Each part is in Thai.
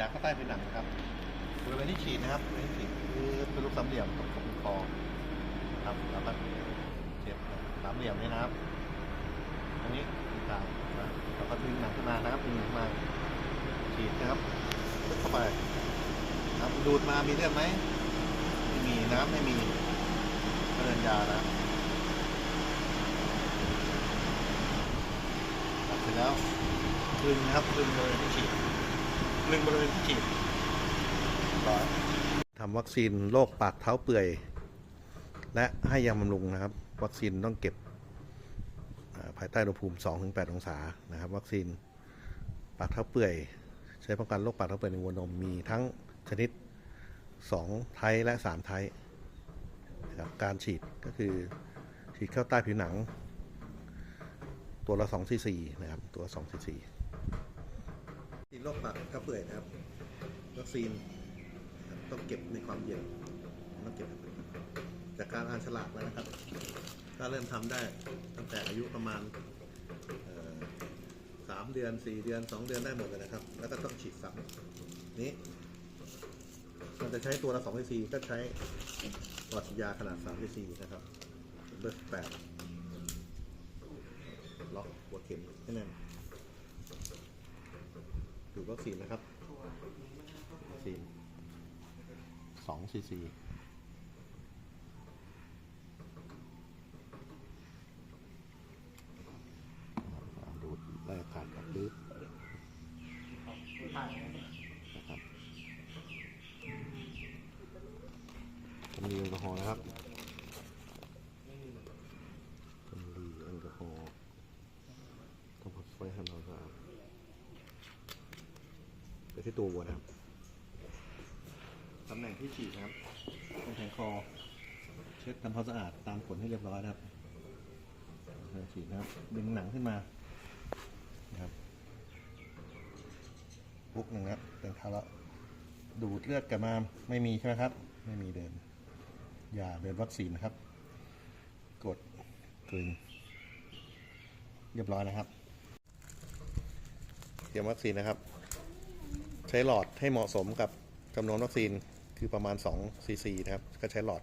ยาเข้าใต้ผิวหนังนะครับบริเวณที่ฉีดนะครับบริเวณที่ฉีดคือเป็นลูกสามเหลี่ยมตรงตรงคอครับแล้วก็เจ็บสามเหลี่ยมนี่นะครับอันนี้ตรงกลางแล้วก็ดึงหนังขึ้นมานะครับดึงหนังขึ้นมาฉีดนะครับเข้าไปครับดูดมามีเลือดไหมไม่มีน้ำไม่มีก็เดินยานะครับตัดเสร็จแล้วคลึงนะครับคลึงเวณที่ฉีด ลึงบริเวณที่ฉีดร้อยทำวัคซีนโรคปากเท้าเปื่อย และให้ยาบำรุงนะครับ วัคซีนต้องเก็บอ่าภายใต้อุณหภูมิ 2-8 องศานะครับ วัคซีนปากเท้าเปื่อย ใช้ป้องกันโรคปากเท้าเปื่อยในวัวนมมีทั้งชนิด 2 ไทป์และ 3 ไทป์นะครับการฉีดก็คือฉีดเข้าใต้ผิวหนัง ตัวละ2ซีซีนะครับ ตัว2ซีซีฉีด โรคปากเท้าเปื่อยนะครับวัคซีนต้องเก็บในความเย็นต้องเก็บจากการอ่านฉลากแล้วนะครับ ก็เริ่มทำได้ตั้งแต่อายุประมาณสามเดือนสี่เดือนสองเดือนได้หมดเลยนะครับ แล้วก็ต้องฉีดซ้ำนี้มันจะใช้ตัวละสองซีก็ใช้หลอดยาขนาดสามซีนะครับเบอร์แปดล็อกหัวเข็มให้แน่น วัคซีนนะครับวัคซีนสองซีซีดูดไล่อากาศกับลึกนะครับตำลีแอลกอฮอล์นะครับตำลีแอลกอฮอล์ต้องพักไว้ให้เราสะอาด ไปที่ตัววัวนะครับตำแหน่งที่ฉีดนะครับตรงแผงคอ เช็ดทำความสะอาดตามขนให้เรียบร้อยนะครับฉีดนะครับดึงหนังขึ้นมานะครับปุ๊กหนึ่งนะครับเดินเท้าแล้วดูดเลือดกลับมาไม่มีใช่ไหมครับ ไม่มีเดินอย่าเดินวัคซีนนะครับ กดกลึงเรียบร้อยนะครับ เตรียมวัคซีนนะครับ ใช้หลอดให้เหมาะสมกับจำนวนวัคซีนคือประมาณ2ซีซีนะครับ ก็ใช้หลอด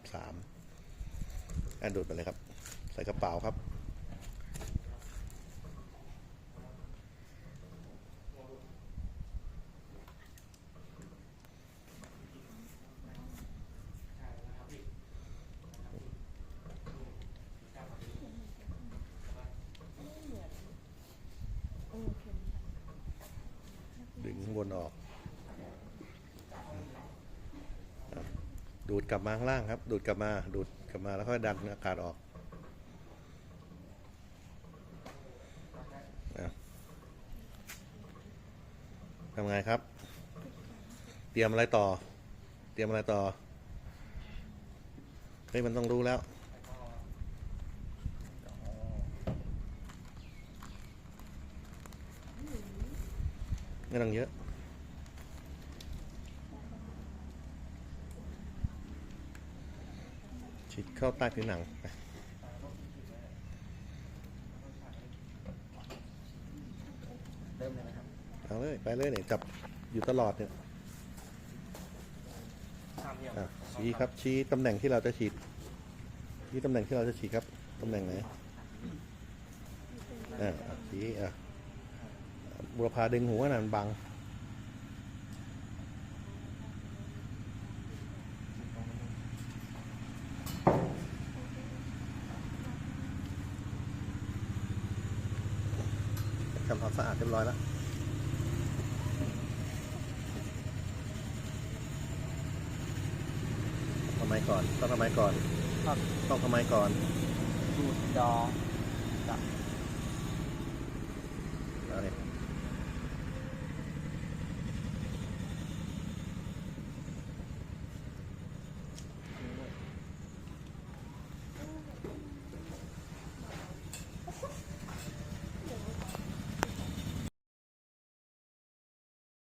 3อันดูดไปเลยครับ ใส่กระเป๋าครับ ดึงข้างบนออก ดูดกลับมาข้างล่างครับ ดูดกลับมา ดูดกลับมาแล้วค่อยดันอากาศออกอทำไงครับ เตรียมอะไรต่อ เตรียมอะไรต่อ เฮ้ยมันต้องรู้แล้วไม่ต้องเยอะ ฉีดเข้าใต้ผิวหนังไปเริ่มเลยไหมครับเอาเลยไปเลยเนี่ยจับอยู่ตลอดเนี่ยทำยังอะชี้ครับชี้ตำแหน่งที่เราจะฉีดชี้ตำแหน่งที่เราจะฉีดครับตำแหน่งไหนอ่าอะชี้อะบุรพาดึงหัวน่นบัง ทำความสะอาดเรียบร้อยแล้วทำไมก่อน ต้องทำไมก่อน ครับต้องทำไมก่อนดูดดอกับแล้วเนี่ย